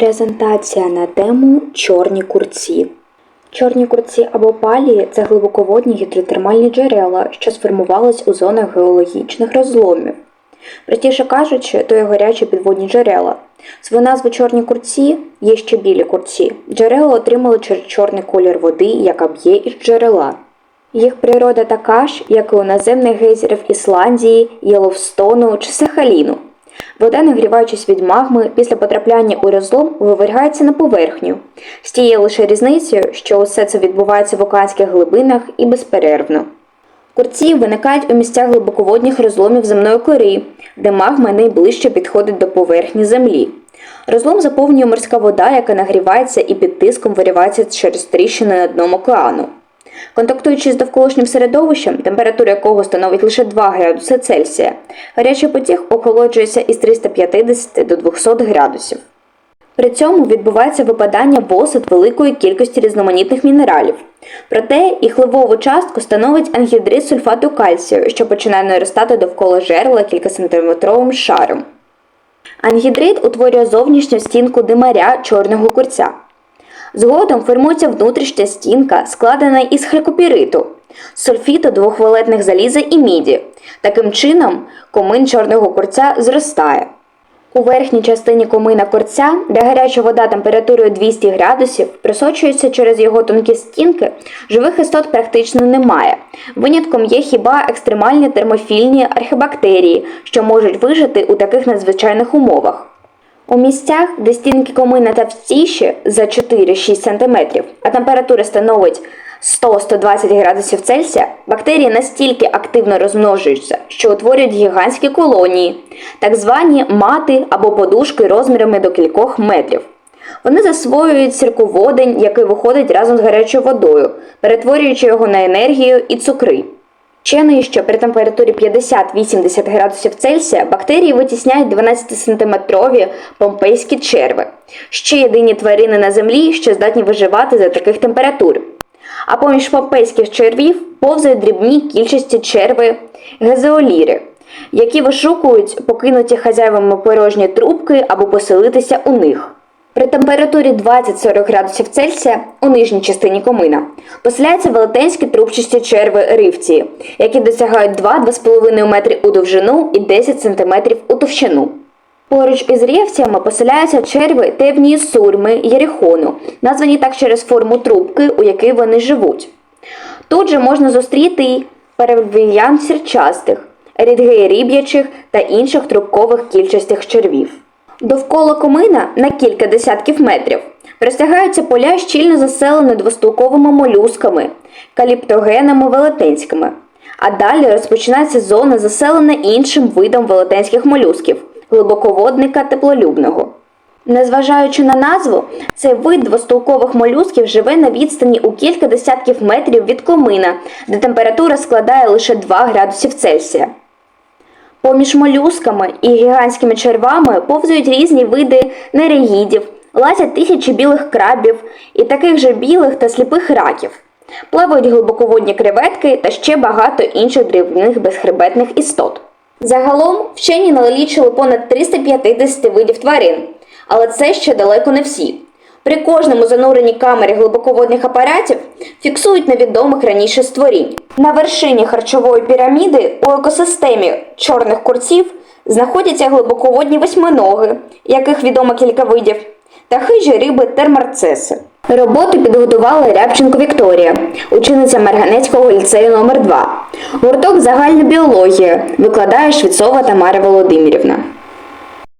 Презентація на тему Чорні курці. Чорні курці або палії це глибоководні гідротермальні джерела, що сформувались у зонах геологічних розломів. Простіше кажучи, то є гарячі підводні джерела. Свою назву чорні курці є ще білі курці. Джерела отримали через чорний колір води, яка б'є із джерела. Їх природа така ж, як і у наземних гейзерів Ісландії, Єловстону чи Сахаліну. Вода, нагріваючись від магми, після потрапляння у розлом вивергається на поверхню. З тією лише різницею, що усе це відбувається в океанських глибинах і безперервно. Курці виникають у місцях глибоководних розломів земної кори, де магма найближче підходить до поверхні землі. Розлом заповнює морська вода, яка нагрівається і під тиском виривається через тріщини на дном океану. Контактуючи з довколишнім середовищем, температура якого становить лише 2 градуси Цельсія, гарячий потік охолоджується із 350 до 200 градусів. При цьому відбувається випадання в великої кількості різноманітних мінералів. Проте їх ливову частку становить ангідрид сульфату кальцію, що починає наростати довкола жерла кількасантиметровим шаром. Ангідрид утворює зовнішню стінку димаря чорного курця. Згодом формується внутрішня стінка, складена із хрикопіриту, сульфіту двохвалетних заліза і міді. Таким чином, комин чорного курця зростає. У верхній частині комина курця, де гаряча вода температурою 200 градусів просочується через його тонкі стінки, живих істот практично немає. Винятком є хіба екстремальні термофільні архібактерії, що можуть вижити у таких надзвичайних умовах. У місцях, де стінки комина товстіші за 4-6 см, а температура становить 100-120 градусів Цельсія, бактерії настільки активно розмножуються, що утворюють гігантські колонії, так звані мати або подушки розмірами до кількох метрів. Вони засвоюють сірководень, який виходить разом з гарячою водою, перетворюючи його на енергію і цукри. Вчений, що при температурі 50-80 градусів Цельсія бактерії витісняють 12-сантиметрові помпейські черви, ще єдині тварини на землі, що здатні виживати за таких температур. А поміж помпейських червів повзають дрібні кількості черви гезеоліри, які вишукують покинуті хазяївами порожні трубки або поселитися у них. При температурі 20-40 градусів Цельсія у нижній частині комина поселяються велетенські трубчасті черви ривції, які досягають 2-2,5 метри у довжину і 10 см у товщину. Поруч із рівцями поселяються черви тевнії сурми Єрихону, названі так через форму трубки, у якій вони живуть. Тут же можна зустріти й перевіян сірчастих, рідгеї ріб'ячих та інших трубкових кільчастих червів. Довкола комина на кілька десятків метрів простягаються поля щільно заселені двостулковими молюсками, каліптогенами велетенськими. А далі розпочинається зона, заселена іншим видом велетенських молюсків глибоководника теплолюбного. Незважаючи на назву, цей вид двостулкових молюсків живе на відстані у кілька десятків метрів від комина, де температура складає лише 2 градусів Цельсія. Поміж молюсками і гігантськими червами повзають різні види нереїдів, лазять тисячі білих крабів і таких же білих та сліпих раків. Плавають глибоководні креветки та ще багато інших дрібних безхребетних істот. Загалом вчені налічили понад 350 видів тварин, але це ще далеко не всі. При кожному зануренні камері глибоководних апаратів фіксують невідомих раніше створінь. На вершині харчової піраміди у екосистемі чорних курців знаходяться глибоководні восьминоги, яких відомо кілька видів, та хижі риби термарцеси. Роботу підготувала Рябченко Вікторія, учениця Марганецького ліцею номер 2 Гурток загальна біологія викладає Швецова Тамара Володимирівна.